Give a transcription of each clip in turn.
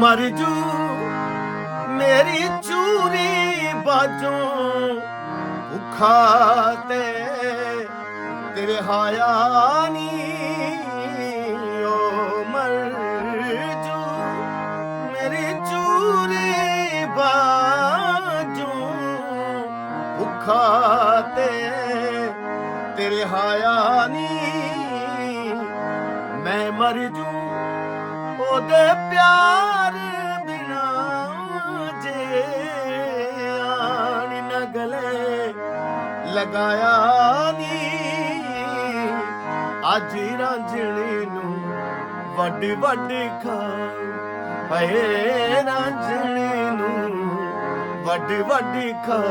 ਮਰ ਜੂ। ਮੇਰੀ ਚੂਰੀ ਬਾਜੋਂ ਭੁੱਖਾ ਤੇ ਤੇਰੇ ਹਾਇਆ ਨੀ। ਓ ਮਰ ਜੂ। ਮੇਰੀ ਚੂਰੀ ਬਾਜੋਂ ਭੁੱਖਾ ਤੇ ਤੇਰੇ ਹਾਇਆ ਨੀ। ਮੈਂ ਮਰ ਜੂ। ਉਹਦੇ ਪਿਆਰ ਬਿਨਾ ਜੇ ਆਣੀ ਨਾ ਗਲੇ ਲਗਾਇਆ ਨੀ। ਅੱਜ ਰਾਂਝਣੇ ਨੂੰ ਵੱਡ ਵੱਡ ਖਾ ਹਏ ਰਾਂਝਣੇ ਨੂੰ ਵੱਡ ਵੱਡ ਖਾ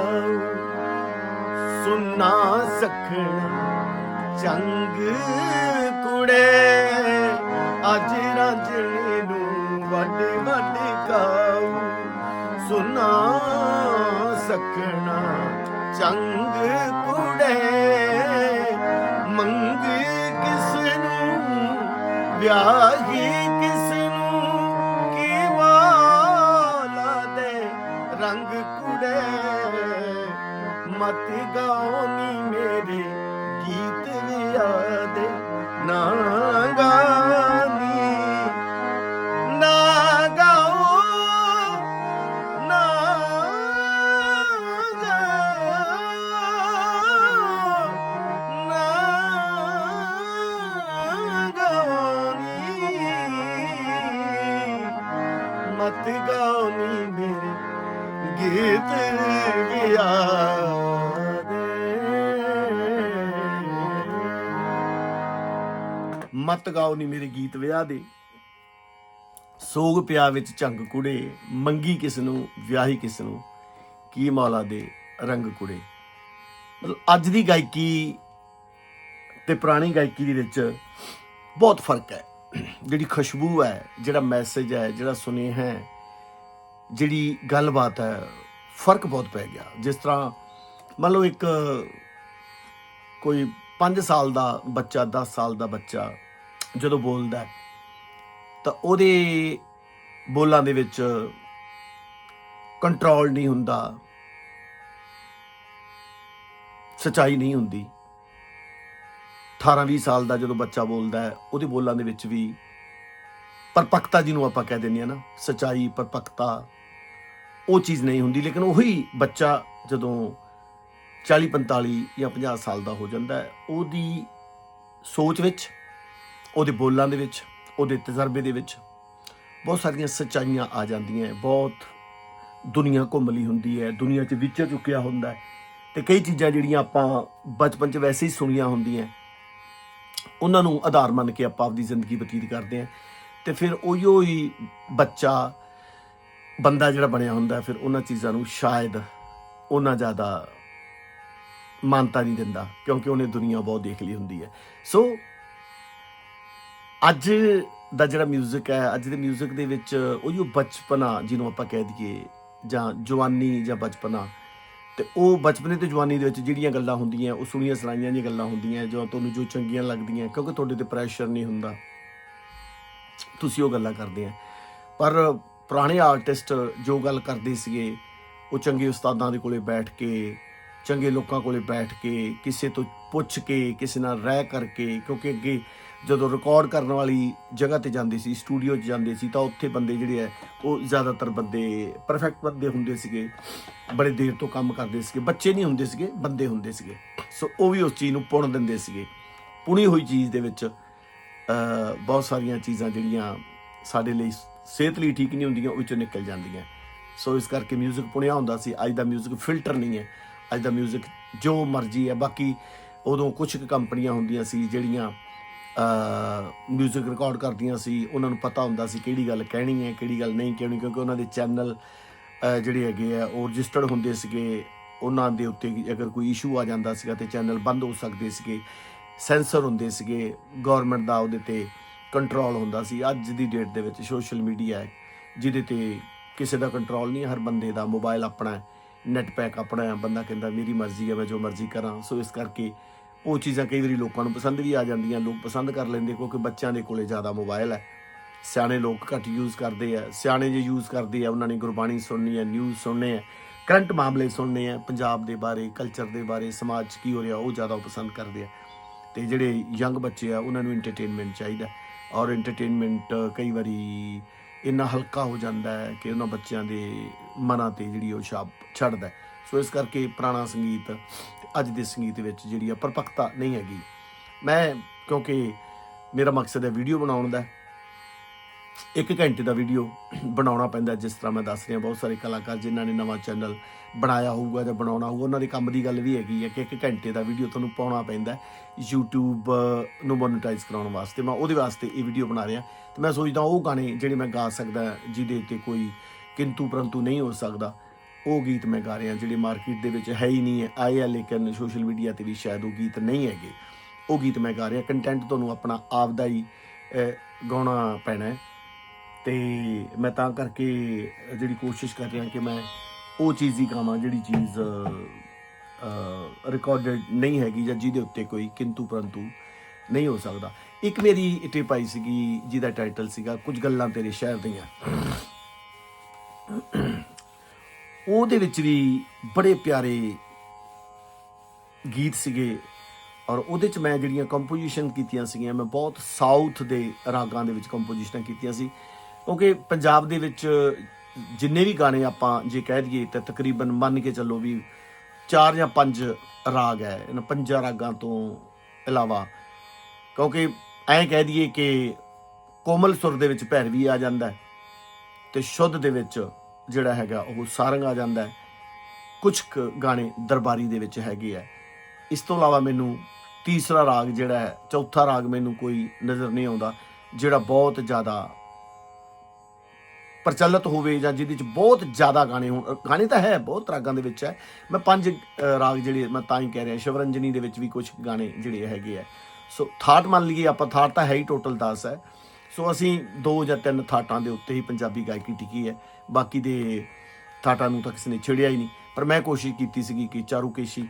ਸੁਨਾ ਸਖਣਾ ਚੰਗ ਕੁੜੇ, ਅੱਜ ਰਾਂਝਣੇ ਨੂੰ ਵੱਡ ਵੱਡ ਕਾਉ ਸੁਨਾ ਸਕਣਾ। ਚੰਗ ਕੁੜੇ, ਮੰਗ ਕਿਸ ਨੂੰ ਵਿਆਹੀ ਕਿਸ ਨੂੰ ਕੀ ਵਾਲਾ ਦੇ ਰੰਗ ਕੁੜੇ। ਮਤ ਗਾਉਣੀ ਮੇਰੇ ਗੀਤ ਵਿਆਦੇ ਨਾ ਗਾ ਮਤ ਗਾਓ ਨੀ ਮੇਰੇ ਗੀਤ ਵਿਆਹ ਦੇ। ਸੋਗ ਪਿਆ ਵਿੱਚ ਝੰਗ ਕੁੜੇ, ਮੰਗੀ ਕਿਸ ਨੂੰ, ਵਿਆਹੀ ਕਿਸ ਨੂੰ, ਕੀ ਮੌਲਾ ਦੇ ਰੰਗ ਕੁੜੇ। ਮਤਲਬ ਅੱਜ ਦੀ ਗਾਇਕੀ ਤੇ ਪੁਰਾਣੀ ਗਾਇਕੀ ਦੇ ਵਿੱਚ ਬਹੁਤ ਫ਼ਰਕ ਹੈ। ਜਿਹੜੀ ਖੁਸ਼ਬੂ ਹੈ, ਜਿਹੜਾ ਮੈਸੇਜ ਹੈ, ਜਿਹੜਾ ਸੁਨੇਹਾ ਹੈ, ਜਿਹੜੀ ਗੱਲਬਾਤ ਹੈ, ਫ਼ਰਕ ਬਹੁਤ ਪੈ ਗਿਆ। ਜਿਸ ਤਰ੍ਹਾਂ ਮੰਨ ਲਓ ਇੱਕ ਕੋਈ 5 ਸਾਲ ਦਾ ਬੱਚਾ 10 ਸਾਲ ਦਾ ਬੱਚਾ ਜਦੋਂ ਬੋਲਦਾ ਤਾਂ ਉਹਦੇ ਬੋਲਾਂ ਦੇ ਵਿੱਚ ਕੰਟਰੋਲ ਨਹੀਂ ਹੁੰਦਾ, ਸਚਾਈ ਨਹੀਂ ਹੁੰਦੀ। 18-20 ਸਾਲ ਦਾ ਜਦੋਂ ਬੱਚਾ ਬੋਲਦਾ ਹੈ, ਉਹਦੇ ਬੋਲਾਂ ਦੇ ਵਿੱਚ ਵੀ ਪਰਪੱਕਤਾ ਜਿਹਨੂੰ ਆਪਾਂ ਕਹਿ ਦਿੰਦੇ ਆ ਨਾ, ਸਚਾਈ, ਪਰਪੱਕਤਾ, ਉਹ ਚੀਜ਼ ਨਹੀਂ ਹੁੰਦੀ। ਲੇਕਿਨ ਉਹੀ ਬੱਚਾ ਜਦੋਂ 40 45 ਜਾਂ 50 ਸਾਲ ਦਾ ਹੋ ਜਾਂਦਾ ਹੈ, ਉਹਦੀ ਸੋਚ ਵਿੱਚ ਉਹਦੇ ਬੋਲਾਂ ਦੇ ਵਿੱਚ, ਉਹਦੇ ਤਜਰਬੇ ਦੇ ਵਿੱਚ ਬਹੁਤ ਸਾਰੀਆਂ ਸੱਚਾਈਆਂ ਆ ਜਾਂਦੀਆਂ ਬਹੁਤ ਦੁਨੀਆ ਘੁੰਮ ਲਈ ਹੁੰਦੀ ਹੈ, ਦੁਨੀਆ 'ਚ ਵਿਚਰ ਚੁੱਕਿਆ ਹੁੰਦਾ ਹੈ। ਤੇ ਕਈ ਚੀਜ਼ਾਂ ਜਿਹੜੀਆਂ ਆਪਾਂ ਬਚਪਨ 'ਚ ਵੈਸੇ ਹੀ ਸੁਣੀਆਂ ਹੁੰਦੀਆਂ ਉਹਨਾਂ ਨੂੰ ਆਧਾਰ ਮੰਨ ਕੇ ਆਪਾਂ ਆਪਦੀ ਜ਼ਿੰਦਗੀ ਬਤੀਤ ਕਰਦੇ ਹਾਂ। ਤੇ ਫਿਰ ਉਹੀਓ ਹੀ ਬੱਚਾ, ਬੰਦਾ ਜਿਹੜਾ ਬਣਿਆ ਹੁੰਦਾ ਫਿਰ ਉਹਨਾਂ ਚੀਜ਼ਾਂ ਨੂੰ ਸ਼ਾਇਦ ਉਹਨਾਂ ਜ਼ਿਆਦਾ ਮਾਨਤਾ ਨਹੀਂ ਦਿੰਦਾ, ਕਿਉਂਕਿ ਉਹਨੇ ਦੁਨੀਆ ਬਹੁਤ ਦੇਖ ਲਈ ਹੁੰਦੀ ਹੈ। ਸੋ ਅੱਜ ਦਾ ਜਿਹੜਾ 뮤직 ਹੈ ਅੱਜ ਦੇ 뮤직 ਦੇ ਵਿੱਚ ਉਹੀਓ ਬਚਪਨਾ ਜਿਹਨੂੰ ਆਪਾਂ ਕਹਿ ਦਈਏ ਜਾਂ ਜਵਾਨੀ ਜਾਂ ਬਚਪਨਾ ਤੇ ਉਹ ਬਚਪਨੇ ਤੇ ਜਵਾਨੀ ਦੇ ਵਿੱਚ ਜਿਹੜੀਆਂ ਗੱਲਾਂ ਹੁੰਦੀਆਂ ਉਹ ਸੁਣੀਆਂ ਸੁਣਾਈਆਂ ਜਿਹੀਆਂ ਗੱਲਾਂ ਹੁੰਦੀਆਂ ਜੋ ਤੁਹਾਨੂੰ ਜੋ ਚੰਗੀਆਂ ਲੱਗਦੀਆਂ ਕਿਉਂਕਿ ਤੁਹਾਡੇ ਤੇ ਪ੍ਰੈਸ਼ਰ ਨਹੀਂ ਹੁੰਦਾ ਤੁਸੀਂ ਉਹ ਗੱਲਾਂ ਕਰਦੇ ਆ ਪਰ ਪੁਰਾਣੇ ਆਰਟਿਸਟ ਜੋ ਗੱਲ ਕਰਦੇ ਸੀਗੇ ਉਹ ਚੰਗੇ ਉਸਤਾਦਾਂ ਦੇ ਕੋਲੇ ਬੈਠ ਕੇ ਚੰਗੇ ਲੋਕਾਂ ਕੋਲੇ ਬੈਠ ਕੇ ਕਿਸੇ ਤੋਂ ਪੁੱਛ ਕੇ ਕਿਸੇ ਨਾਲ ਰਹਿ ਕਰਕੇ ਕਿਉਂਕਿ ਅੱਗੇ ਜਦੋਂ ਰਿਕਾਰਡ ਕਰਨ ਵਾਲੀ ਜਗ੍ਹਾ ਤੇ ਜਾਂਦੇ ਸੀ ਸਟੂਡੀਓ 'ਚ ਜਾਂਦੇ ਸੀ ਤਾਂ ਉੱਥੇ ਬੰਦੇ ਜਿਹੜੇ ਆ ਉਹ ਜ਼ਿਆਦਾਤਰ ਬੰਦੇ ਪਰਫੈਕਟ ਬੰਦੇ ਹੁੰਦੇ ਸੀਗੇ ਬੜੇ ਦੇਰ ਤੋਂ ਕੰਮ ਕਰਦੇ ਸੀਗੇ ਬੱਚੇ ਨਹੀਂ ਹੁੰਦੇ ਸੀਗੇ ਬੰਦੇ ਹੁੰਦੇ ਸੀਗੇ ਸੋ ਉਹ ਵੀ ਉਸ ਚੀਜ਼ ਨੂੰ ਪੁਣ ਦਿੰਦੇ ਸੀਗੇ ਪੁਣੀ ਹੋਈ ਚੀਜ਼ ਦੇ ਵਿੱਚ ਅ, ਬਹੁਤ ਸਾਰੀਆਂ ਚੀਜ਼ਾਂ ਜਿਹੜੀਆਂ ਸਾਡੇ ਲਈ ਸਿਹਤ ਲਈ ਠੀਕ ਨਹੀਂ ਹੁੰਦੀਆਂ ਉਹ ਵਿੱਚੋਂ ਨਿਕਲ ਜਾਂਦੀਆਂ ਸੋ ਇਸ ਕਰਕੇ 뮤직 ਪੁਣਿਆ ਹੁੰਦਾ ਸੀ ਅੱਜ ਦਾ 뮤직 ਫਿਲਟਰ ਨਹੀਂ ਹੈ ਅੱਜ ਦਾ 뮤직 ਜੋ ਮਰਜ਼ੀ ਹੈ ਬਾਕੀ ਉਦੋਂ ਕੁਝ ਕੁ ਕੰਪਨੀਆਂ ਹੁੰਦੀਆਂ ਸੀ ਜਿਹੜੀਆਂ ਮਿਊਜ਼ਿਕ ਰਿਕਾਰਡ ਕਰਦੀਆਂ ਸੀ, ਉਹਨਾਂ ਨੂੰ ਪਤਾ ਹੁੰਦਾ ਸੀ ਕਿਹੜੀ ਗੱਲ ਕਹਿਣੀ ਹੈ, ਕਿਹੜੀ ਗੱਲ ਨਹੀਂ ਕਹਿਣੀ, ਕਿਉਂਕਿ ਉਹਨਾਂ ਦੇ ਚੈਨਲ ਜਿਹੜੇ ਹੈਗੇ ਆ, ਉਹ ਰਜਿਸਟਰਡ ਹੁੰਦੇ ਸੀਗੇ। ਉਹਨਾਂ ਦੇ ਉੱਤੇ ਅਗਰ ਕੋਈ ਇਸ਼ੂ ਆ ਜਾਂਦਾ ਸੀਗਾ ਤੇ ਚੈਨਲ ਬੰਦ ਹੋ ਸਕਦੇ ਸੀਗੇ। ਸੈਂਸਰ ਹੁੰਦੇ ਸੀਗੇ ਗਵਰਨਮੈਂਟ ਦਾ ਉਹਦੇ ਤੇ ਕੰਟਰੋਲ ਹੁੰਦਾ ਸੀ। ਅੱਜ ਦੀ ਡੇਟ ਦੇ ਵਿੱਚ ਸੋਸ਼ਲ ਮੀਡੀਆ ਹੈ, ਜਿਹਦੇ ਤੇ ਕਿਸੇ ਦਾ ਕੰਟਰੋਲ ਨਹੀਂ ਹਰ ਬੰਦੇ ਦਾ ਮੋਬਾਈਲ ਆਪਣਾ ਹੈ ਨੈਟ ਪੈਕ ਆਪਣਾ ਹੈ, ਬੰਦਾ ਕਹਿੰਦਾ ਮੇਰੀ ਮਰਜ਼ੀ ਹੈ, ਮੈਂ ਜੋ ਮਰਜ਼ੀ ਕਰਾਂ। ਸੋ ਇਸ ਕਰਕੇ ਉਹ ਚੀਜ਼ਾਂ ਕਈ ਵਾਰੀ ਲੋਕਾਂ ਨੂੰ ਪਸੰਦ ਵੀ ਆ ਜਾਂਦੀਆਂ, ਲੋਕ ਪਸੰਦ ਕਰ ਲੈਂਦੇ ਕਿਉਂਕਿ ਬੱਚਿਆਂ ਦੇ ਕੋਲੇ ਜ਼ਿਆਦਾ ਮੋਬਾਈਲ ਹੈ ਸਿਆਣੇ ਲੋਕ ਘੱਟ ਯੂਜ਼ ਕਰਦੇ ਆ, ਸਿਆਣੇ ਜੇ ਯੂਜ਼ ਕਰਦੇ ਆ, ਉਹਨਾਂ ਨੇ ਗੁਰਬਾਣੀ ਸੁਣਨੀ ਹੈ ਨਿਊਜ਼ ਸੁਣਨੇ ਆ ਕਰੰਟ ਮਾਮਲੇ ਸੁਣਨੇ ਆ ਪੰਜਾਬ ਦੇ ਬਾਰੇ ਕਲਚਰ ਦੇ ਬਾਰੇ, ਸਮਾਜ 'ਚ ਕੀ ਹੋ ਰਿਹਾ, ਉਹ ਜ਼ਿਆਦਾ ਪਸੰਦ ਕਰਦੇ ਆ ਤੇ ਜਿਹੜੇ ਯੰਗ ਬੱਚੇ ਆ, ਉਹਨਾਂ ਨੂੰ ਐਂਟਰਟੇਨਮੈਂਟ ਚਾਹੀਦਾ ਔਰ ਐਂਟਰਟੇਨਮੈਂਟ ਕਈ ਵਾਰੀ ਇੰਨਾ ਹਲਕਾ ਹੋ ਜਾਂਦਾ ਹੈ ਕਿ ਉਹਨਾਂ ਬੱਚਿਆਂ ਦੇ ਮਨਾਂ ਤੇ ਜਿਹੜੀ ਉਹ ਛਾਪ ਛੱਡਦਾ ਹੈ। ਸੋ ਇਸ ਕਰਕੇ ਪੁਰਾਣਾ ਸੰਗੀਤ ਅੱਜ ਦੇ ਸੰਗੀਤ ਵਿੱਚ ਜਿਹੜੀ ਆ ਪਰਪੱਕਤਾ ਨਹੀਂ ਹੈਗੀ। ਮੈਂ ਕਿਉਂਕਿ ਮੇਰਾ ਮਕਸਦ ਹੈ ਵੀਡੀਓ ਬਣਾਉਣ ਦਾ। ਇੱਕ ਘੰਟੇ ਦਾ ਵੀਡੀਓ ਬਣਾਉਣਾ ਪੈਂਦਾ ਜਿਸ ਤਰ੍ਹਾਂ ਮੈਂ ਦੱਸ ਰਿਹਾ, ਬਹੁਤ ਸਾਰੇ ਕਲਾਕਾਰ ਜਿਨ੍ਹਾਂ ਨੇ ਨਵਾਂ ਚੈਨਲ ਬਣਾਇਆ ਹੋਊਗਾ ਜਾਂ ਬਣਾਉਣਾ ਹੋਊਗਾ, ਉਹਨਾਂ ਦੇ ਕੰਮ ਦੀ ਗੱਲ ਵੀ ਹੈਗੀ ਹੈ ਕਿ ਇੱਕ ਘੰਟੇ ਦਾ ਵੀਡੀਓ ਤੁਹਾਨੂੰ ਪਾਉਣਾ ਪੈਂਦਾ ਹੈ, YouTube ਨੂੰ ਮੋਨੇਟਾਈਜ਼ ਕਰਾਉਣ ਵਾਸਤੇ। ਮੈਂ ਉਹਦੇ ਵਾਸਤੇ ਇਹ ਵੀਡੀਓ ਬਣਾ ਰਿਹਾ। ਤੇ ਮੈਂ ਸੋਚਦਾ ਉਹ ਗਾਣੇ ਜਿਹੜੇ ਮੈਂ ਗਾ ਸਕਦਾ ਜਿਹਦੇ 'ਤੇ ਕੋਈ ਕਿੰਤੂ ਪਰੰਤੂ ਨਹੀਂ ਹੋ ਸਕਦਾ। ਉਹ ਗੀਤ ਮੈਂ ਗਾ ਰਿਹਾ, ਜਿਹੜੇ ਮਾਰਕੀਟ ਦੇ ਵਿੱਚ ਹੈ ਹੀ ਨਹੀਂ ਹੈ। ਆਏ ਆ ਲੇਕਿਨ ਸੋਸ਼ਲ ਮੀਡੀਆ ਤੇ ਵੀ ਸ਼ਾਇਦ ਉਹ ਗੀਤ ਨਹੀਂ ਹੈਗੇ। ਉਹ ਗੀਤ ਮੈਂ ਗਾ ਰਿਹਾ ਕੰਟੈਂਟ ਤੁਹਾਨੂੰ ਆਪਣਾ ਆਪ ਦਾ ਹੀ ਗਾਉਣਾ ਪੈਣਾ ਹੈ। ਤੇ ਮੈਂ ਤਾਂ ਕਰਕੇ ਜਿਹੜੀ ਕੋਸ਼ਿਸ਼ ਕਰ ਰਿਹਾ ਕਿ ਮੈਂ ਉਹ ਚੀਜ਼ ਹੀ ਗਾਵਾਂ, ਜਿਹੜੀ ਚੀਜ਼ ਰਿਕਾਰਡਡ ਨਹੀਂ ਹੈਗੀ ਜਾਂ ਜਿਹਦੇ ਉੱਤੇ ਕੋਈ ਕਿੰਤੂ ਪਰੰਤੂ ਨਹੀਂ ਹੋ ਸਕਦਾ। ਇੱਕ ਮੇਰੀ ਟਿਪ ਆਈ ਸੀਗੀ, ਜਿਹਦਾ ਟਾਈਟਲ ਸੀਗਾ, ਕੁਝ ਗੱਲਾਂ ਤੇਰੇ ਸ਼ਹਿਰ ਦੀਆਂ। ਉਹਦੇ ਵਿੱਚ ਵੀ ਬੜੇ ਪਿਆਰੇ ਗੀਤ ਸੀਗੇ ਔਰ ਉਹਦੇ ਚ ਮੈਂ ਜਿਹੜੀਆਂ ਕੰਪੋਜੀਸ਼ਨ ਕੀਤੀਆਂ ਸੀਗੀਆਂ, ਮੈਂ ਬਹੁਤ ਸਾਊਥ ਦੇ ਰਾਗਾਂ ਦੇ ਵਿੱਚ ਕੰਪੋਜੀਸ਼ਨਾਂ ਕੀਤੀਆਂ ਸੀ। ਕਿਉਂਕਿ ਪੰਜਾਬ ਦੇ ਵਿੱਚ ਜਿੰਨੇ ਵੀ ਗਾਣੇ ਆਪਾਂ ਜੇ ਕਹਿ ਦਈਏ ਤਾਂ ਤਕਰੀਬਨ ਮੰਨ ਕੇ ਚੱਲੋ ਵੀ ਚਾਰ ਜਾਂ ਪੰਜ ਰਾਗ ਹੈ। ਇਹਨਾਂ ਪੰਜਾਂ ਰਾਗਾਂ ਤੋਂ ਇਲਾਵਾ ਕਿਉਂਕਿ ਐਂ ਕਹਿ ਦਈਏ ਕਿ ਕੋਮਲ ਸੁਰ ਦੇ ਵਿੱਚ ਭੈਰਵੀ ਆ ਜਾਂਦਾ ਹੈ ਤੇ ਸ਼ੁੱਧ ਦੇ ਵਿੱਚ ਜਿਹੜਾ ਹੈਗਾ ਉਹ ਸਾਰੰਗ ਆ ਜਾਂਦਾ ਹੈ। ਕੁਝ ਗਾਣੇ ਦਰਬਾਰੀ ਦੇ ਵਿੱਚ ਹੈਗੇ ਆ। ਇਸ ਤੋਂ ਇਲਾਵਾ ਮੈਨੂੰ ਤੀਸਰਾ ਰਾਗ ਜਿਹੜਾ ਹੈ, ਚੌਥਾ ਰਾਗ ਮੈਨੂੰ ਕੋਈ ਨਜ਼ਰ ਨਹੀਂ ਆਉਂਦਾ, ਜਿਹੜਾ ਬਹੁਤ ਜ਼ਿਆਦਾ ਪ੍ਰਚਲਿਤ ਹੋਵੇ ਜਾਂ ਜਿਹਦੇ ਚ ਬਹੁਤ ਜ਼ਿਆਦਾ ਗਾਣੇ ਹੋਣ। ਗਾਣੇ ਤਾਂ ਹੈ, ਬਹੁਤ ਰਾਗਾਂ ਦੇ ਵਿੱਚ ਹੈ। ਮੈਂ ਪੰਜ ਰਾਗ ਜਿਹੜੇ ਮੈਂ ਤਾਂ ਹੀ ਕਹਿ ਰਿਹਾ, ਸ਼ਿਵਰੰਜਨੀ ਦੇ ਵਿੱਚ ਵੀ ਕੁਝ ਗਾਣੇ ਜਿਹੜੇ ਹੈਗੇ ਆ। ਸੋ ਥਾਟ ਮੰਨ ਲਈਏ, ਆਪਾਂ ਥਾਟ ਤਾਂ ਹੈ ਹੀ ਟੋਟਲ 10 ਹੈ। ਸੋ ਅਸੀਂ ਦੋ ਜਾਂ ਤਿੰਨ ਥਾਟਾਂ ਦੇ ਉੱਤੇ ਹੀ ਪੰਜਾਬੀ ਗਾਇਕੀ ਟਿਕੀ ਹੈ। ਬਾਕੀ ਦੇ ਥਾਟਾਂ ਨੂੰ ਤਾਂ ਕਿਸੇ ਨੇ ਛੇੜਿਆ ਹੀ ਨਹੀਂ। ਪਰ ਮੈਂ ਕੋਸ਼ਿਸ਼ ਕੀਤੀ ਸੀਗੀ ਕਿ ਚਾਰੂਕੇਸ਼ੀ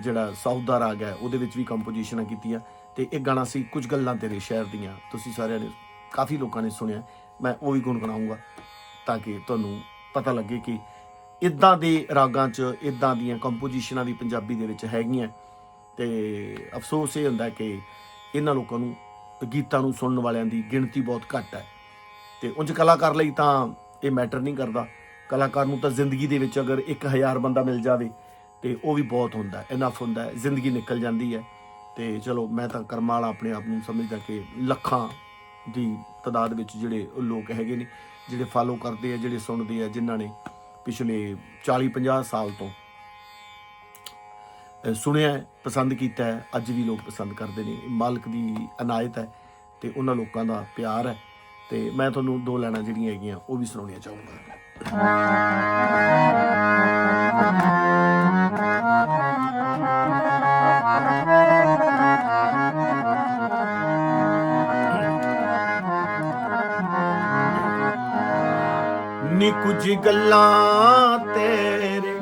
ਜਿਹੜਾ ਸਾਊਥ ਦਾ ਰਾਗ ਹੈ ਉਹਦੇ ਵਿੱਚ ਵੀ ਕੰਪੋਜੀਸ਼ਨਾਂ ਕੀਤੀਆਂ ਤੇ ਇੱਕ ਗਾਣਾ ਸੀ ਕੁਝ ਗੱਲਾਂ ਤੇਰੇ ਸ਼ਹਿਰ ਦੀਆਂ। ਤੁਸੀਂ ਸਾਰਿਆਂ ਨੇ, ਕਾਫੀ ਲੋਕਾਂ ਨੇ ਸੁਣਿਆ। ਮੈਂ ਉਹ ਵੀ ਗੁੰਗਣਾਉਂਗਾ ਤਾਂ ਕਿ ਤੁਹਾਨੂੰ ਪਤਾ ਲੱਗੇ ਕਿ ਇਦਾਂ ਦੇ ਰਾਗਾਂ 'ਚ, ਇਦਾਂ ਦੀਆਂ ਕੰਪੋਜੀਸ਼ਨਾਂ ਵੀ ਪੰਜਾਬੀ ਦੇ ਵਿੱਚ ਹੈਗੀਆਂ। ਤੇ ਅਫਸੋਸ ਇਹ ਹੁੰਦਾ ਕਿ ਇਹਨਾਂ ਲੋਕਾਂ ਨੂੰ, ਗੀਤਾਂ ਨੂੰ ਸੁਣਨ ਵਾਲਿਆਂ ਦੀ ਗਿਣਤੀ ਬਹੁਤ ਘੱਟ ਹੈ। ਤੇ ਉਂਝ ਕਲਾਕਾਰ ਲਈ ਤਾਂ ਇਹ ਮੈਟਰ ਨਹੀਂ ਕਰਦਾ। ਕਲਾਕਾਰ ਨੂੰ ਤਾਂ ਜ਼ਿੰਦਗੀ ਦੇ ਵਿੱਚ ਅਗਰ 1000 ਬੰਦਾ ਮਿਲ ਜਾਵੇ, ਤੇ ਉਹ ਵੀ ਬਹੁਤ ਹੁੰਦਾ ਹੈ ਇਨਫ ਹੁੰਦਾ ਹੈ, ਜ਼ਿੰਦਗੀ ਨਿਕਲ ਜਾਂਦੀ ਹੈ। ਤੇ ਚਲੋ, ਮੈਂ ਤਾਂ ਕਰਮਾਂ ਵਾਲਾ ਆਪਣੇ ਆਪ ਨੂੰ ਸਮਝਦਾ ਕਿ ਲੱਖਾਂ ਦੀ ਤਾਦਾਦ ਵਿੱਚ ਜਿਹੜੇ ਉਹ ਲੋਕ ਹੈਗੇ ਨੇ, ਜਿਹੜੇ ਫਾਲੋ ਕਰਦੇ ਆ, ਜਿਹੜੇ ਸੁਣਦੇ ਆ, ਜਿਨ੍ਹਾਂ ਨੇ ਪਿਛਲੇ 40 50 ਸਾਲ ਤੋਂ ਸੁਣਿਆ ਪਸੰਦ ਕੀਤਾ ਅੱਜ ਵੀ ਲੋਕ ਪਸੰਦ ਕਰਦੇ ਨੇ। ਮਾਲਕ ਦੀ ਅਨਾਇਤ ਹੈ ਤੇ ਉਹਨਾਂ ਲੋਕਾਂ ਦਾ ਪਿਆਰ ਹੈ। ਤੇ ਮੈਂ ਤੁਹਾਨੂੰ ਦੋ ਲੈਣਾ ਜਿਹੜੀਆਂ ਹੈਗੀਆਂ, ਉਹ ਵੀ ਸੁਣਾਉਣੀਆਂ ਚਾਹੂੰਗਾ। ਨੀ ਕੁਝ ਗੱਲਾਂ ਤੇਰੇ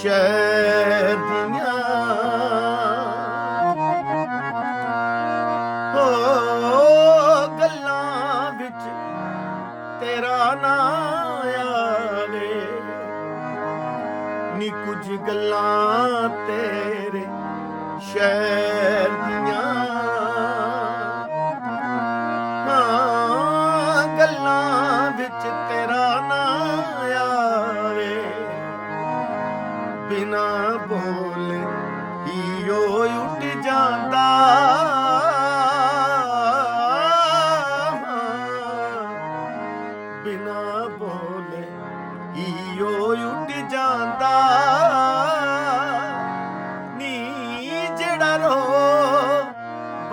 ਸ਼ਹਿਰ ਨਾਂ ਆਵੇ। ਨੀ ਕੁਝ ਗੱਲਾਂ ਤੇਰੇ ਸ਼ਹਿਰ ਦੀਆਂ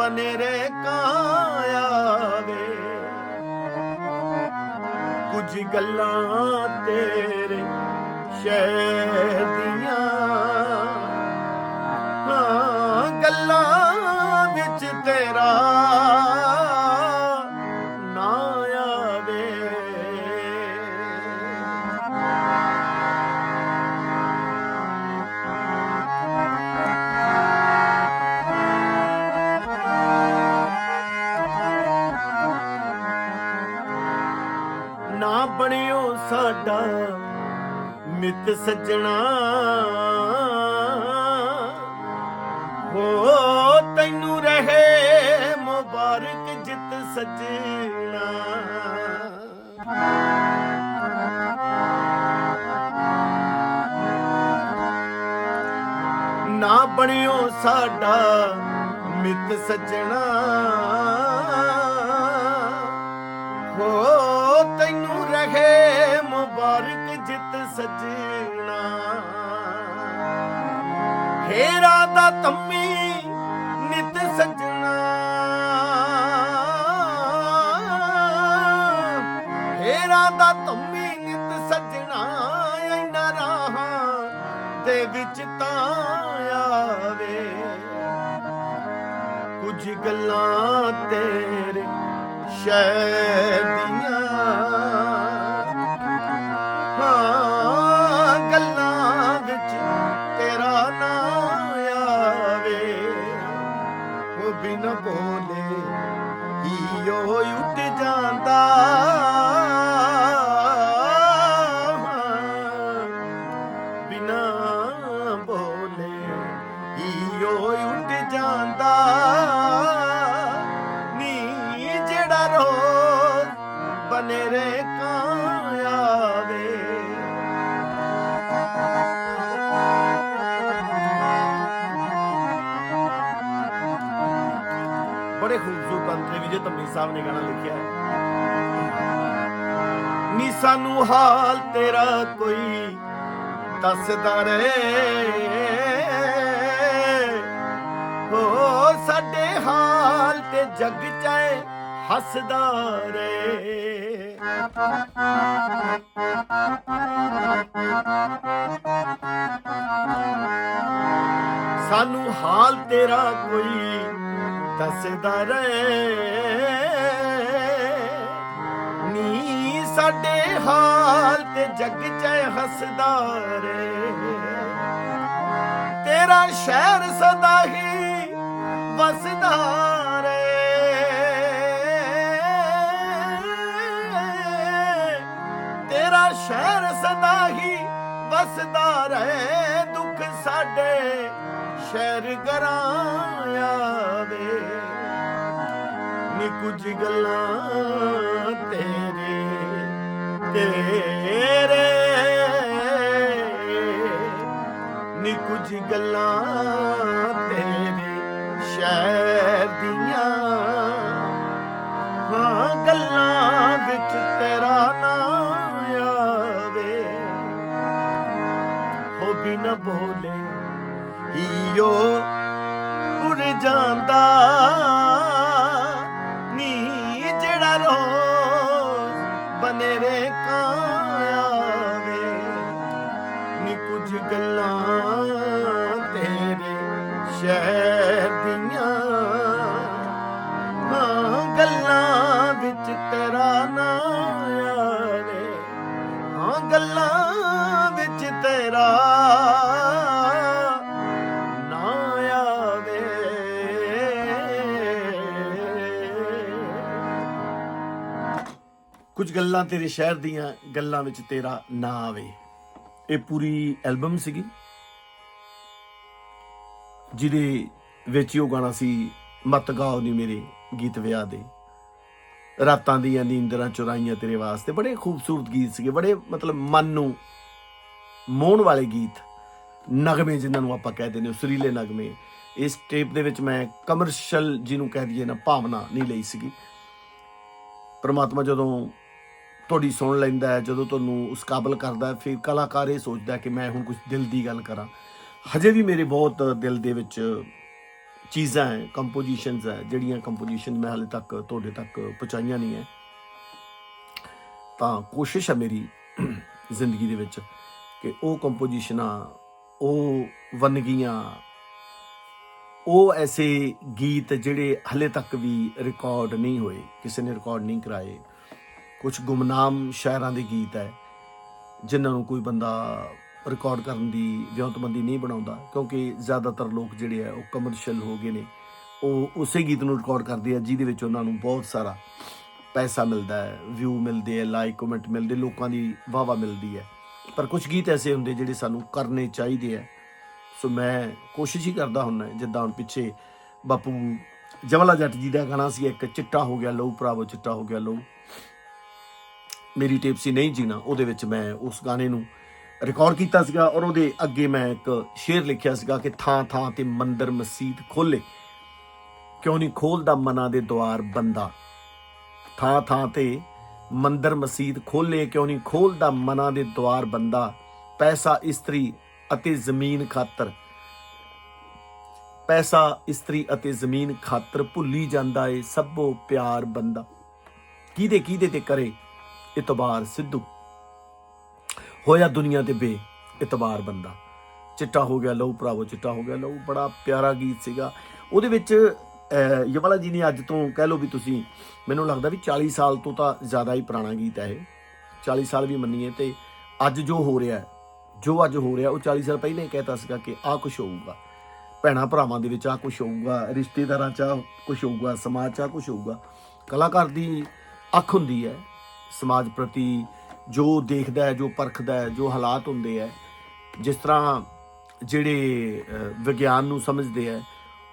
ਬਨੇਰੇ ਕਾਇਆਵੇ ਕੁਝ ਗੱਲਾਂ ਤੇਰੇ ਸ਼ਹਿਰ ਮਿੱਤ ਸੱਜਣਾ ਹੋ ਤੈਨੂੰ ਰਹੇ ਮੁਬਾਰਕ ਜਿੱਤ ਸੱਜਣਾ। ਨਾ ਬਣਿਓ ਸਾਡਾ ਮਿੱਤ ਸੱਜਣਾ। ਹੋ ਤੈਨੂੰ ਰਹੇ ਜਿੱਤ ਸੱਜਣਾ। ਹੇਰਾ ਦਾ ਤੰਮੀ ਨਿਤ ਸੱਜਣਾ। ਹੇਰਾ ਦਾ ਤੰਮੀ ਨਿਤ ਸੱਜਣਾ ਐਨਾ ਰਾਹਾਂ ਦੇ ਵਿੱਚ ਤਾਂ ਆਵੇ। ਕੁਝ ਗੱਲਾਂ ਤੇਰੇ ਸ਼ਹਿਰ ਸਾਹਿਬ ਨੇ ਗਾਣਾ ਲਿਖਿਆ ਹੈ। ਨੀ ਸਾਨੂੰ ਹਾਲ ਤੇਰਾ ਕੋਈ ਦੱਸਦਾ ਰਹੇ। ਹੋ ਸਾਡੇ ਹਾਲ ਤੇ ਜੱਗ ਚਾਏ ਹੱਸਦਾ ਰੇ ਸਾਨੂੰ ਹਾਲ ਤੇਰਾ ਕੋਈ ਦੱਸਦਾ ਰਹੇ। ਸਾਡੇ ਹਾਲ ਤੇ ਜਗ ਚ ਹੱਸਦਾ ਰੇ। ਤੇਰਾ ਸ਼ਹਿਰ ਸਦਾ ਹੀ ਵਸਦਾ ਰਹੇ ਤੇਰਾ ਸ਼ਹਿਰ ਸਦਾ ਹੀ ਵਸਦਾ ਰਹੇ ਦੁੱਖ ਸਾਡੇ ਸ਼ਹਿਰ ਗਰਾਂ ਆਵੇ। ਨੀ ਕੁਝ ਗੱਲਾਂ ਤੇਰੇ। ਨੀ ਕੁਝ ਗੱਲਾਂ ਤੇਰੇ ਸ਼ਹਿਰ ਦੀਆਂ। ਹਾਂ, ਗੱਲਾਂ ਵਿੱਚ ਤੇਰਾ ਨਾਮ ਆਵੇ। ਹੋ ਬਿਨ ਬੋਲੇ, ਹੀਓ ਉੜ ਜਾਂਦਾ। ਕੁਝ ਗੱਲਾਂ ਤੇਰੇ ਸ਼ਹਿਰ ਦੀਆਂ ਗੱਲਾਂ ਵਿੱਚ ਤੇਰਾ ਨਾਂ ਆਵੇ। ਇਹ ਪੂਰੀ ਐਲਬਮ ਸੀਗੀ, ਜਿਹਦੇ ਵਿੱਚ ਉਹ ਗਾਣਾ ਸੀ, ਮਤ ਗਾਓ ਨੀ ਮੇਰੇ ਗੀਤ ਵਿਆਹ ਦੇ। ਰਾਤਾਂ ਦੀਆਂ ਨੀਂਦਰਾਂ ਚੁਰਾਈਆਂ ਤੇਰੇ ਵਾਸਤੇ। ਬੜੇ ਖੂਬਸੂਰਤ ਗੀਤ ਸੀਗੇ, ਬੜੇ ਮਤਲਬ ਮਨ ਨੂੰ ਮੋਹਣ ਵਾਲੇ ਗੀਤ, ਨਗਮੇ ਜਿਨ੍ਹਾਂ ਨੂੰ ਆਪਾਂ ਕਹਿੰਦੇ ਨੇ ਸੁਰੀਲੇ ਨਗਮੇ। ਇਸ ਟੇਪ ਦੇ ਵਿੱਚ ਮੈਂ ਕਮਰਸ਼ੀਅਲ ਜਿਹਨੂੰ ਕਹਿ ਦਈਏ ਨਾ, ਭਾਵਨਾ ਨਹੀਂ ਲਈ ਸੀਗੀ। ਪਰਮਾਤਮਾ ਜਦੋਂ ਤੁਹਾਡੀ ਸੁਣ ਲੈਂਦਾ ਹੈ, ਜਦੋਂ ਤੁਹਾਨੂੰ ਉਸ ਕਾਬਲ ਕਰਦਾ ਫਿਰ ਕਲਾਕਾਰ ਇਹ ਸੋਚਦਾ ਕਿ ਮੈਂ ਹੁਣ ਕੁਝ ਦਿਲ ਦੀ ਗੱਲ ਕਰਾਂ। ਹਜੇ ਵੀ ਮੇਰੇ ਬਹੁਤ ਦਿਲ ਦੇ ਵਿੱਚ ਚੀਜ਼ਾਂ ਹੈ ਕੰਪੋਜੀਸ਼ਨਸ ਹੈ, ਜਿਹੜੀਆਂ ਕੰਪੋਜੀਸ਼ਨ ਮੈਂ ਹਾਲੇ ਤੱਕ ਤੁਹਾਡੇ ਤੱਕ ਪਹੁੰਚਾਈਆਂ ਨਹੀਂ ਹੈ। ਤਾਂ ਕੋਸ਼ਿਸ਼ ਹੈ ਮੇਰੀ ਜ਼ਿੰਦਗੀ ਦੇ ਵਿੱਚ ਕਿ ਉਹ ਕੰਪੋਜੀਸ਼ਨਾਂ ਉਹ ਵੰਨਗੀਆਂ, ਉਹ ਐਸੇ ਗੀਤ ਜਿਹੜੇ ਹਲੇ ਤੱਕ ਵੀ ਰਿਕਾਰਡ ਨਹੀਂ ਹੋਏ, ਕਿਸੇ ਨੇ ਰਿਕਾਰਡ ਨਹੀਂ ਕਰਾਏ। ਕੁਝ ਗੁਮਨਾਮ ਸ਼ਾਇਰਾਂ ਦੇ ਗੀਤ ਹੈ, ਜਿਨ੍ਹਾਂ ਨੂੰ ਕੋਈ ਬੰਦਾ ਰਿਕਾਰਡ ਕਰਨ ਦੀ ਵਿਉਂਤਬੰਦੀ ਨਹੀਂ ਬਣਾਉਂਦਾ, ਕਿਉਂਕਿ ਜ਼ਿਆਦਾਤਰ ਲੋਕ ਜਿਹੜੇ ਆ ਉਹ ਕਮਰਸ਼ੀਅਲ ਹੋ ਗਏ ਨੇ। ਉਹ ਉਸੇ ਗੀਤ ਨੂੰ ਰਿਕਾਰਡ ਕਰਦੇ ਆ, ਜਿਹਦੇ ਵਿੱਚ ਉਹਨਾਂ ਨੂੰ ਬਹੁਤ ਸਾਰਾ ਪੈਸਾ ਮਿਲਦਾ ਹੈ ਵਿਊ ਮਿਲਦੇ ਹੈ ਲਾਈਕ ਕਮੈਂਟ ਮਿਲਦੇ, ਲੋਕਾਂ ਦੀ ਵਾਵਾ ਮਿਲਦੀ ਹੈ। ਪਰ ਕੁਝ ਗੀਤ ਐਸੇ ਹੁੰਦੇ ਜਿਹੜੇ ਸਾਨੂੰ ਕਰਨੇ ਚਾਹੀਦੇ ਆ ਸੋ ਮੈਂ ਕੋਸ਼ਿਸ਼ ਹੀ ਕਰਦਾ ਹੁੰਦਾ ਜਿੱਦਾਂ ਹੁਣ ਪਿੱਛੇ ਬਾਪੂ ਜਮਲਾ ਜੱਟ ਜੀ ਦਾ ਗਾਣਾ ਸੀ, ਇੱਕ ਚਿੱਟਾ ਹੋ ਗਿਆ, ਲਹੂ ਭਰਾਵੋ, ਚਿੱਟਾ ਹੋ ਗਿਆ, ਲਹੂ। ਮੇਰੀ ਟੇਪ ਸੀ ਨਹੀਂ ਜੀਣਾ, ਉਹਦੇ ਵਿੱਚ ਮੈਂ ਉਸ ਗਾਣੇ ਨੂੰ ਰਿਕਾਰਡ ਕੀਤਾ ਸੀਗਾ ਔਰ ਉਹਦੇ ਅੱਗੇ ਮੈਂ ਇੱਕ ਸ਼ੇਰ ਲਿਖਿਆ ਸੀਗਾ ਕਿ ਥਾਂ ਥਾਂ ਤੇ ਮੰਦਰ ਮਸਜਿਦ ਖੋਲੇ ਕਿਉਂ ਨਹੀਂ ਖੋਲਦਾ ਮਨਾਂ ਦੇ ਦੁਆਰ ਬੰਦਾ? ਥਾਂ ਥਾਂ ਤੇ ਮੰਦਰ ਮਸਜਿਦ ਖੋਲੇ ਕਿਉਂ ਨਹੀਂ ਖੋਲਦਾ ਮਨਾਂ ਦੇ ਦੁਆਰ ਬੰਦਾ? ਪੈਸਾ ਇਸਤਰੀ ਅਤੇ ਜ਼ਮੀਨ ਖਾਤਰ। ਪੈਸਾ ਇਸਤਰੀ ਅਤੇ ਜ਼ਮੀਨ ਖਾਤਰ ਭੁੱਲੀ ਜਾਂਦਾ ਏ ਸਭੋ ਪਿਆਰ ਬੰਦਾ। ਕਿਹਦੇ ਕਿਹਦੇ ਤੇ ਕਰੇ? ਇਤਬਾਰ ਸਿੱਧੂ। ਹੋਇਆ ਦੁਨੀਆ ਤੇ ਬੇ ਇਤਬਾਰ ਬੰਦਾ। ਚਿੱਟਾ ਹੋ ਗਿਆ ਲਹੂ ਭਰਾਵੋ ਚਿੱਟਾ ਹੋ ਗਿਆ ਲਹੂ। ਬੜਾ ਪਿਆਰਾ ਗੀਤ ਸੀਗਾ। ਉਹਦੇ ਵਿੱਚ ਅਹ, ਜੀ ਨੇ ਅੱਜ ਤੋਂ ਕਹਿ ਲਓ ਵੀ ਤੁਸੀਂ ਮੈਨੂੰ ਲੱਗਦਾ ਵੀ 40 ਸਾਲ ਤੋਂ ਤਾਂ ਜ਼ਿਆਦਾ ਹੀ ਪੁਰਾਣਾ ਗੀਤ ਹੈ ਇਹ। 40 ਸਾਲ ਵੀ ਮੰਨੀਏ ਤੇ ਅੱਜ ਜੋ ਹੋ ਰਿਹਾ ਜੋ ਅੱਜ ਹੋ ਰਿਹਾ ਉਹ 40 ਸਾਲ ਪਹਿਲਾਂ ਹੀ ਕਹਿਤਾ ਸੀਗਾ ਕਿ ਆਹ ਕੁਝ ਹੋਊਗਾ। ਭੈਣਾ ਭਰਾਵਾਂ ਦੇ ਵਿੱਚ ਆਹ ਕੁਝ ਹੋਊਗਾ ਰਿਸ਼ਤੇਦਾਰਾਂ 'ਚ ਆਹ ਕੁਝ ਹੋਊਗਾ ਸਮਾਜ 'ਚ ਆਹ ਕੁਝ ਹੋਊਗਾ। ਕਲਾਕਾਰ ਦੀ ਅੱਖ ਹੁੰਦੀ ਹੈ। ਸਮਾਜ ਪ੍ਰਤੀ ਜੋ ਦੇਖਦਾ ਹੈ, ਜੋ ਪਰਖਦਾ ਹੈ, ਜੋ ਹਾਲਾਤ ਹੁੰਦੇ ਹੈ, ਜਿਸ ਤਰ੍ਹਾਂ ਜਿਹੜੇ ਵਿਗਿਆਨ ਨੂੰ ਸਮਝਦੇ ਹੈ,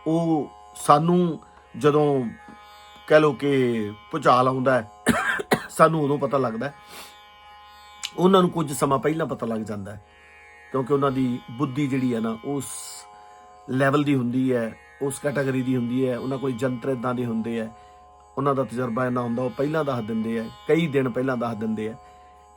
ਉਹ ਸਾਨੂੰ ਜਦੋਂ ਕਹਿ ਲੋ ਕਿ ਭੁਚਾਲ ਆਉਂਦਾ ਹੈ, ਸਾਨੂੰ ਉਦੋਂ ਪਤਾ ਲੱਗਦਾ ਹੈ, ਉਹਨਾਂ ਨੂੰ ਕੁਝ ਸਮਾਂ ਪਹਿਲਾਂ ਪਤਾ ਲੱਗ ਜਾਂਦਾ ਹੈ, ਕਿਉਂਕਿ ਉਹਨਾਂ ਦੀ ਬੁੱਧੀ ਜਿਹੜੀ ਹੈ ਨਾ, ਉਸ ਲੈਵਲ ਦੀ ਹੁੰਦੀ ਹੈ, ਉਸ ਕੈਟਾਗਰੀ ਦੀ ਹੁੰਦੀ ਹੈ, ਉਹਨਾਂ ਕੋਈ ਜੰਤਰ ਇਦਾਂ ਦੇ ਹੁੰਦੇ ਹੈ ਉਹਨਾਂ ਦਾ ਤਜਰਬਾ ਇੰਨਾ ਹੁੰਦਾ, ਉਹ ਪਹਿਲਾਂ ਦੱਸ ਦਿੰਦੇ ਆ, ਕਈ ਦਿਨ ਪਹਿਲਾਂ ਦੱਸ ਦਿੰਦੇ ਆ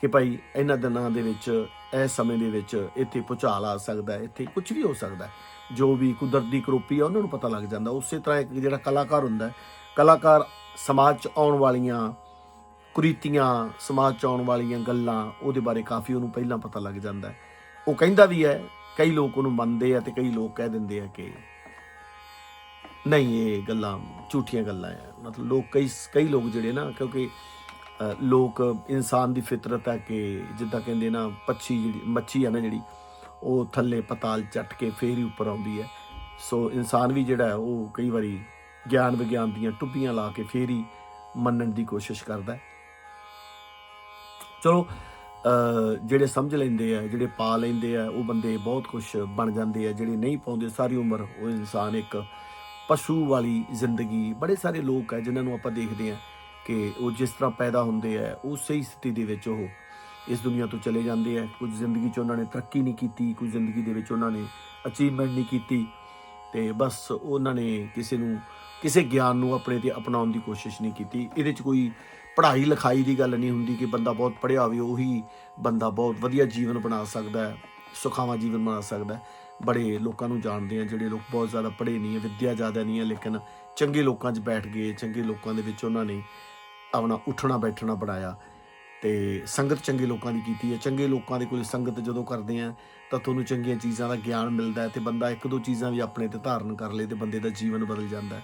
ਕਿ ਭਾਈ ਇਹਨਾਂ ਦਿਨਾਂ ਦੇ ਵਿੱਚ ਇਸ ਸਮੇਂ ਦੇ ਵਿੱਚ ਇੱਥੇ ਭੁਚਾਲ ਆ ਸਕਦਾ ਇੱਥੇ ਕੁਝ ਵੀ ਹੋ ਸਕਦਾ ਜੋ ਵੀ ਕੁਦਰਤੀ ਕਰੋਪੀ ਆ, ਉਹਨਾਂ ਨੂੰ ਪਤਾ ਲੱਗ ਜਾਂਦਾ। ਉਸੇ ਤਰ੍ਹਾਂ ਇੱਕ ਜਿਹੜਾ ਕਲਾਕਾਰ ਹੁੰਦਾ ਕਲਾਕਾਰ ਸਮਾਜ 'ਚ ਆਉਣ ਵਾਲੀਆਂ ਕੁਰੀਤੀਆਂ, ਸਮਾਜ 'ਚ ਆਉਣ ਵਾਲੀਆਂ ਗੱਲਾਂ, ਉਹਦੇ ਬਾਰੇ ਕਾਫੀ ਉਹਨੂੰ ਪਹਿਲਾਂ ਪਤਾ ਲੱਗ ਜਾਂਦਾ ਉਹ ਕਹਿੰਦਾ ਵੀ ਹੈ, ਕਈ ਲੋਕ ਉਹਨੂੰ ਮੰਨਦੇ ਆ ਤੇ ਕਈ ਲੋਕ ਕਹਿ ਦਿੰਦੇ ਆ ਕਿ ਨਹੀਂ, ਇਹ ਗੱਲਾਂ ਝੂਠੀਆਂ ਗੱਲਾਂ ਆ। ਮਤਲਬ ਲੋਕ ਕਈ ਕਈ ਲੋਕ ਜਿਹੜੇ ਨਾ, ਕਿਉਂਕਿ ਲੋਕ ਇਨਸਾਨ ਦੀ ਫਿਤਰਤ ਹੈ ਕਿ ਜਿੱਦਾਂ ਕਹਿੰਦੇ ਨਾ, ਪੱਛੀ ਜਿਹੜੀ, ਮੱਛੀ ਆ ਨਾ ਜਿਹੜੀ, ਉਹ ਥੱਲੇ ਪਤਾਲ ਚੱਟ ਕੇ ਫੇਰ ਹੀ ਉੱਪਰ ਆਉਂਦੀ ਹੈ। ਸੋ ਇਨਸਾਨ ਵੀ ਜਿਹੜਾ ਉਹ ਕਈ ਵਾਰੀ ਗਿਆਨ ਵਿਗਿਆਨ ਦੀਆਂ ਟੁੱਪੀਆਂ ਲਾ ਕੇ ਫੇਰ ਹੀ ਮੰਨਣ ਦੀ ਕੋਸ਼ਿਸ਼ ਕਰਦਾ ਹੈ। ਚਲੋ ਜਿਹੜੇ ਸਮਝ ਲੈਂਦੇ ਆ, ਜਿਹੜੇ ਪਾ ਲੈਂਦੇ ਆ, ਉਹ ਬੰਦੇ ਬਹੁਤ ਕੁਝ ਬਣ ਜਾਂਦੇ ਆ, ਜਿਹੜੇ ਨਹੀਂ ਪਾਉਂਦੇ, ਸਾਰੀ ਉਮਰ ਉਹ ਇਨਸਾਨ ਇੱਕ ਪਸ਼ੂ ਵਾਲੀ ਜ਼ਿੰਦਗੀ। ਬੜੇ ਸਾਰੇ ਲੋਕ ਆ ਜਿਨ੍ਹਾਂ ਨੂੰ ਆਪਾਂ ਦੇਖਦੇ ਆ ਕਿ ਉਹ ਜਿਸ ਤਰ੍ਹਾਂ ਪੈਦਾ ਹੁੰਦੇ ਆ ਉਸੇ ਹੀ ਸਥਿਤੀ ਦੇ ਵਿੱਚ ਉਹ ਇਸ ਦੁਨੀਆ ਤੋਂ ਚਲੇ ਜਾਂਦੇ ਆ। ਕੁਝ ਜ਼ਿੰਦਗੀ 'ਚ ਉਹਨਾਂ ਨੇ ਤਰੱਕੀ ਨਹੀਂ ਕੀਤੀ, ਕੁਝ ਜ਼ਿੰਦਗੀ ਦੇ ਵਿੱਚ ਉਹਨਾਂ ਨੇ ਅਚੀਵਮੈਂਟ ਨਹੀਂ ਕੀਤੀ ਤੇ ਬਸ ਉਹਨਾਂ ਨੇ ਕਿਸੇ ਨੂੰ, ਕਿਸੇ ਗਿਆਨ ਨੂੰ ਆਪਣੇ ਤੇ ਅਪਣਾਉਣ ਦੀ ਕੋਸ਼ਿਸ਼ ਨਹੀਂ ਕੀਤੀ। ਇਹਦੇ 'ਚ ਕੋਈ ਪੜ੍ਹਾਈ ਲਿਖਾਈ ਦੀ ਗੱਲ ਨਹੀਂ ਹੁੰਦੀ ਕਿ ਬੰਦਾ ਬਹੁਤ ਪੜ੍ਹਿਆ ਹੋਵੇ, ਉਹੀ ਬੰਦਾ ਬਹੁਤ ਵਧੀਆ ਜੀਵਨ ਬਣਾ ਸਕਦਾ ਹੈ, ਸੁਖਾਵਾਂ ਜੀਵਨ ਬਣਾ ਸਕਦਾ ਹੈ। ਬੜੇ ਲੋਕਾਂ ਨੂੰ ਜਾਣਦੇ ਆ ਜਿਹੜੇ ਲੋਕ ਬਹੁਤ ਜ਼ਿਆਦਾ ਪੜ੍ਹੇ ਨਹੀਂ ਹੈ ਵਿੱਦਿਆ ਜ਼ਿਆਦਾ ਨਹੀਂ ਹੈ ਲੇਕਿਨ ਚੰਗੇ ਲੋਕਾਂ 'ਚ ਬੈਠ ਗਏ ਚੰਗੇ ਲੋਕਾਂ ਦੇ ਵਿੱਚ ਉਹਨਾਂ ਨੇ ਆਪਣਾ ਉੱਠਣਾ ਬੈਠਣਾ ਬਣਾਇਆ ਤੇ ਸੰਗਤ ਚੰਗੇ ਲੋਕਾਂ ਦੀ ਕੀਤੀ ਹੈ। ਚੰਗੇ ਲੋਕਾਂ ਦੇ ਕੋਲ ਸੰਗਤ ਜਦੋਂ ਕਰਦੇ ਆ ਤਾਂ ਤੁਹਾਨੂੰ ਚੰਗੀਆਂ ਚੀਜ਼ਾਂ ਦਾ ਗਿਆਨ ਮਿਲਦਾ ਹੈ ਤੇ ਬੰਦਾ ਇੱਕ ਦੋ ਚੀਜ਼ਾਂ ਵੀ ਆਪਣੇ ਤੇ ਧਾਰਨ ਕਰ ਲੇ ਤੇ ਬੰਦੇ ਦਾ ਜੀਵਨ ਬਦਲ ਜਾਂਦਾ ਹੈ।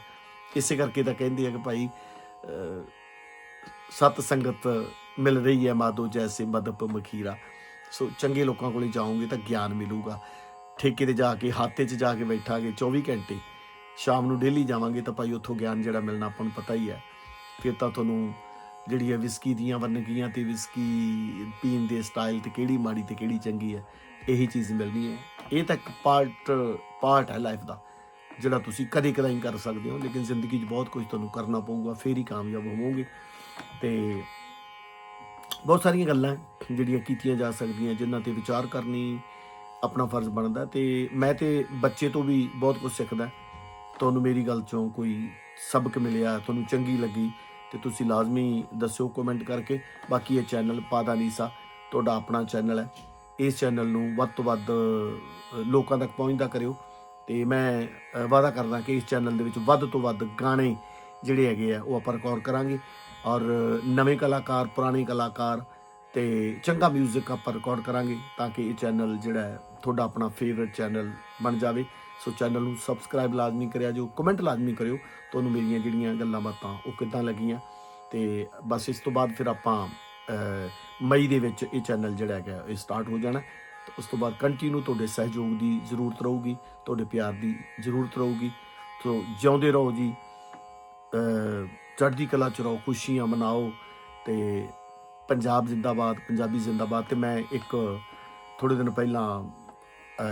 ਇਸੇ ਕਰਕੇ ਤਾਂ ਕਹਿੰਦੇ ਆ ਕਿ ਭਾਈ ਅਹ, ਸਤ ਸੰਗਤ ਮਿਲ ਰਹੀ ਹੈ ਮਾਦੋ ਜੈਸੇ ਮਦਪ ਮਖੀਰਾ। ਸੋ ਚੰਗੇ ਲੋਕਾਂ ਕੋਲੇ ਜਾਓਗੇ ਤਾਂ ਗਿਆਨ ਮਿਲੂਗਾ। ਠੇਕੇ ਤੇ ਜਾ ਕੇ, ਹਾਤੇ 'ਚ ਜਾ ਕੇ ਬੈਠਾਂਗੇ 24 ਘੰਟੇ। ਸ਼ਾਮ ਨੂੰ ਡੇਲੀ ਜਾਵਾਂਗੇ ਤਾਂ ਭਾਈ ਉੱਥੋਂ ਗਿਆਨ ਜਿਹੜਾ ਮਿਲਣਾ ਆਪਾਂ ਨੂੰ ਪਤਾ ਹੀ ਹੈ। ਫਿਰ ਤਾਂ ਤੁਹਾਨੂੰ ਜਿਹੜੀ ਹੈ ਵਿਸਕੀ ਦੀਆਂ ਵਰਨਗੀਆਂ ਤੇ ਵਿਸਕੀ ਪੀਣ ਦੇ ਸਟਾਈਲ ਤੇ ਕਿਹੜੀ ਮਾੜੀ ਤੇ ਕਿਹੜੀ ਚੰਗੀ ਹੈ, ਇਹੀ ਚੀਜ਼ ਮਿਲਣੀ ਹੈ। ਇਹ ਤਾਂ ਇੱਕ ਪਾਰਟ ਪਾਰਟ ਹੈ ਲਾਈਫ ਦਾ, ਜਿਹੜਾ ਤੁਸੀਂ ਕਦੇ ਕਦਾਈ ਕਰ ਸਕਦੇ ਹੋ, ਲੇਕਿਨ ਜ਼ਿੰਦਗੀ 'ਚ ਬਹੁਤ ਕੁਝ ਤੁਹਾਨੂੰ ਕਰਨਾ ਪਊਗਾ, ਫੇਰ ਹੀ ਕਾਮਯਾਬ ਹੋਵੋਗੇ। ਤੇ ਬਹੁਤ ਸਾਰੀਆਂ ਗੱਲਾਂ ਜਿਹੜੀਆਂ ਕੀਤੀਆਂ ਜਾ ਸਕਦੀਆਂ, ਜਿਨ੍ਹਾਂ ਤੇ ਵਿਚਾਰ ਕਰਨੀ ਆਪਣਾ ਫਰਜ਼ ਬਣਦਾ ਤੇ ਮੈਂ ਤੇ ਬੱਚੇ ਤੋਂ ਵੀ ਬਹੁਤ ਕੁਝ ਸਿੱਖਦਾ ਤੁਹਾਨੂੰ ਮੇਰੀ ਗੱਲ ਚੋਂ ਕੋਈ ਸਬਕ ਮਿਲਿਆ, ਤੁਹਾਨੂੰ ਚੰਗੀ ਲੱਗੀ, ਤੇ ਤੁਸੀਂ ਲਾਜ਼ਮੀ ਦੱਸਿਓ ਕਮੈਂਟ ਕਰਕੇ। ਬਾਕੀ ਇਹ ਚੈਨਲ ਪਾਦਾ ਨੀਸਾ ਤੁਹਾਡਾ ਆਪਣਾ ਚੈਨਲ ਹੈ। ਇਸ ਚੈਨਲ ਨੂੰ ਵੱਧ ਤੋਂ ਵੱਧ ਲੋਕਾਂ ਤੱਕ ਪਹੁੰਚਦਾ ਕਰਿਓ। ਤੇ ਮੈਂ ਵਾਅਦਾ ਕਰਦਾ ਕਿ ਇਸ ਚੈਨਲ ਦੇ ਵਿੱਚ ਵੱਧ ਤੋਂ ਵੱਧ ਗਾਣੇ ਜਿਹੜੇ ਹੈਗੇ ਆ, ਉਹ ਆਪਾਂ ਰਿਕਾਰਡ ਕਰਾਂਗੇ। ਔਰ ਨਵੇਂ ਕਲਾਕਾਰ, ਪੁਰਾਣੇ ਕਲਾਕਾਰ ਤੇ ਚੰਗਾ 뮤직 ਆਪਾਂ ਰਿਕਾਰਡ ਕਰਾਂਗੇ ਤਾਂ ਕਿ ਇਹ ਚੈਨਲ ਜਿਹੜਾ ਹੈ ਤੁਹਾਡਾ ਆਪਣਾ ਫੇਵਰਿਟ ਚੈਨਲ ਬਣ ਜਾਵੇ। ਸੋ ਚੈਨਲ ਨੂੰ ਸਬਸਕ੍ਰਾਈਬ ਲਾਜ਼ਮੀ ਕਰਿਆ ਜੋ ਕਮੈਂਟ ਲਾਜ਼ਮੀ ਕਰਿਓ। ਤੁਹਾਨੂੰ ਮੇਰੀਆਂ ਜਿਹੜੀਆਂ ਗੱਲਾਂ ਬਾਤਾਂ, ਉਹ ਕਿੱਦਾਂ ਲੱਗੀਆਂ? ਤੇ ਬਸ ਇਸ ਤੋਂ ਬਾਅਦ ਫਿਰ ਆਪਾਂ ਮਈ ਦੇ ਵਿੱਚ ਇਹ ਚੈਨਲ ਜਿਹੜਾ ਹੈਗਾ, ਇਹ ਸਟਾਰਟ ਹੋ ਜਾਣਾ। ਤੇ ਉਸ ਤੋਂ ਬਾਅਦ ਕੰਟੀਨਿਊ ਤੁਹਾਡੇ ਸਹਿਯੋਗ ਦੀ ਜ਼ਰੂਰਤ ਰਹੂਗੀ, ਤੁਹਾਡੇ ਪਿਆਰ ਦੀ ਜ਼ਰੂਰਤ ਰਹੂਗੀ। ਸੋ ਜਿਉਂਦੇ ਰਹੋ ਜੀ ਚੜ੍ਹਦੀ ਕਲਾ ਚ ਰਹੋ, ਖੁਸ਼ੀਆਂ ਮਨਾਓ। ਤੇ ਪੰਜਾਬ ਜ਼ਿੰਦਾਬਾਦ, ਪੰਜਾਬੀ ਜ਼ਿੰਦਾਬਾਦ, ਤੇ ਮੈਂ ਇੱਕ ਥੋੜੇ ਦਿਨ ਪਹਿਲਾਂ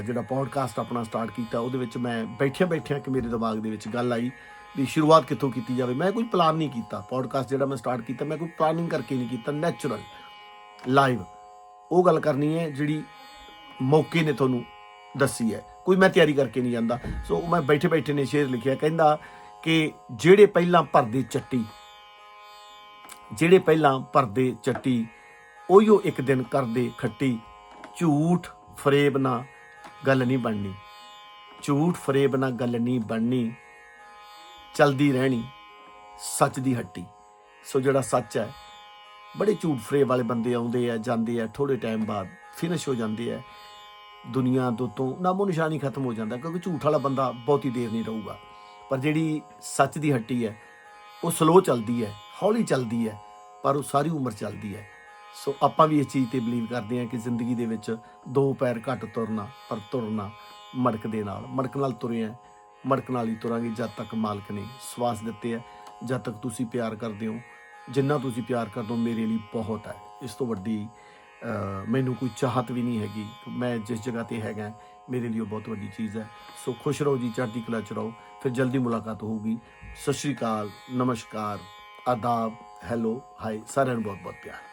ਜਿਹੜਾ ਪੋਡਕਾਸਟ ਆਪਣਾ ਸਟਾਰਟ ਕੀਤਾ, ਉਹਦੇ ਵਿੱਚ ਮੈਂ ਬੈਠਿਆਂ ਬੈਠਿਆਂ ਕਿ ਮੇਰੇ ਦਿਮਾਗ ਦੇ ਵਿੱਚ ਗੱਲ ਆਈ ਵੀ ਸ਼ੁਰੂਆਤ ਕਿੱਥੋਂ ਕੀਤੀ ਜਾਵੇ। ਮੈਂ ਕੋਈ ਪਲਾਨ ਨਹੀਂ ਕੀਤਾ। ਪੋਡਕਾਸਟ ਜਿਹੜਾ ਮੈਂ ਸਟਾਰਟ ਕੀਤਾ, ਮੈਂ ਕੋਈ ਪਲਾਨਿੰਗ ਕਰਕੇ ਨਹੀਂ ਕੀਤਾ। ਨੈਚੁਰਲ ਲਾਈਵ ਉਹ ਗੱਲ ਕਰਨੀ ਹੈ ਜਿਹੜੀ ਮੌਕੇ ਨੇ ਤੁਹਾਨੂੰ ਦੱਸੀ ਹੈ। ਕੋਈ ਮੈਂ ਤਿਆਰੀ ਕਰਕੇ ਨਹੀਂ ਜਾਂਦਾ। ਸੋ ਮੈਂ ਬੈਠੇ ਬੈਠੇ ਨੇ ਸ਼ੇਰ ਲਿਖਿਆ। ਕਹਿੰਦਾ ਕਿ ਜਿਹੜੇ ਪਹਿਲਾਂ ਭਰਦੇ ਚੱਟੀ, ਜਿਹੜੇ ਪਹਿਲਾਂ ਭਰਦੇ ਚੱਟੀ, ਉਹੀਓ ਇੱਕ ਦਿਨ ਕਰਦੇ ਖੱਟੀ। ਝੂਠ, ਫਰੇਬ ਨਾ ਗੱਲ ਨਹੀਂ ਬਣਨੀ। ਝੂਠ ਫਰੇਬ ਨਾਲ ਗੱਲ ਨਹੀਂ ਬਣਨੀ। ਚਲਦੀ ਰਹਿਣੀ। ਸੱਚ ਦੀ ਹੱਟੀ। ਸੋ ਜਿਹੜਾ ਸੱਚ ਹੈ, ਬੜੇ ਝੂਠ ਫਰੇਬ ਵਾਲੇ ਬੰਦੇ ਆਉਂਦੇ ਆ, ਜਾਂਦੇ ਆ ਥੋੜੇ ਟਾਈਮ ਬਾਅਦ ਫਿਨਿਸ਼ ਹੋ ਜਾਂਦੇ ਆ। ਦੁਨੀਆ ਤੋਂ ਤੋਂ ਨਾਮੋ ਨਿਸ਼ਾਨੀ ਖਤਮ ਹੋ ਜਾਂਦਾ, ਕਿਉਂਕਿ ਝੂਠ ਵਾਲਾ ਬੰਦਾ ਬਹੁਤੀ ਦੇਰ ਨਹੀਂ ਰਹੂਗਾ। ਪਰ ਜਿਹੜੀ ਸੱਚ ਦੀ ਹੱਟੀ ਹੈ, ਉਹ ਸਲੋ ਚੱਲਦੀ ਹੈ, ਹੌਲੀ ਚੱਲਦੀ ਹੈ, ਪਰ ਉਹ ਸਾਰੀ ਉਮਰ ਚੱਲਦੀ ਹੈ। ਸੋ ਆਪਾਂ ਵੀ ਇਸ ਚੀਜ਼ ਤੇ ਬਲੀਵ ਕਰਦੇ ਹਾਂ ਕਿ ਜ਼ਿੰਦਗੀ ਦੇ ਵਿੱਚ ਦੋ ਪੈਰ ਘੱਟ ਤੁਰਨਾ, ਪਰ ਤੁਰਨਾ ਮੜਕ ਦੇ ਨਾਲ। ਮੜਕ ਨਾਲ ਤੁਰੇ ਆ ਮੜਕ ਨਾਲ ਹੀ ਤੁਰਾਂਗੇ ਜਦ ਤੱਕ ਮਾਲਕ ਨੇ ਸਵਾਸ ਦਿੱਤੇ ਆ, ਜਦ ਤੱਕ ਤੁਸੀਂ ਪਿਆਰ ਕਰਦੇ ਹੋ। ਜਿੰਨਾ ਤੁਸੀਂ ਪਿਆਰ ਕਰਦੇ ਹੋ, ਮੇਰੇ ਲਈ ਬਹੁਤ ਹੈ। ਇਸ ਤੋਂ ਵੱਡੀ ਮੈਨੂੰ ਕੋਈ ਚਾਹਤ ਵੀ ਨਹੀਂ ਹੈਗੀ। ਮੈਂ ਜਿਸ ਜਗ੍ਹਾ ਤੇ ਹੈਗਾ, ਮੇਰੇ ਲਈ ਉਹ ਬਹੁਤ ਵੱਡੀ ਚੀਜ਼ ਹੈ। ਸੋ ਖੁਸ਼ ਰਹੋ ਜੀ, ਚੜ੍ਹਦੀ ਕਲਾ ਚ ਰਹੋ। ਫਿਰ ਜਲਦੀ ਮੁਲਾਕਾਤ ਹੋਊਗੀ। ਸਤਿ ਸ਼੍ਰੀ ਅਕਾਲ, ਨਮਸਕਾਰ, ਆਦਾਬ, ਹੈਲੋ ਹਾਈ ਸਾਰਿਆਂ ਨੂੰ ਬਹੁਤ ਬਹੁਤ ਪਿਆਰ।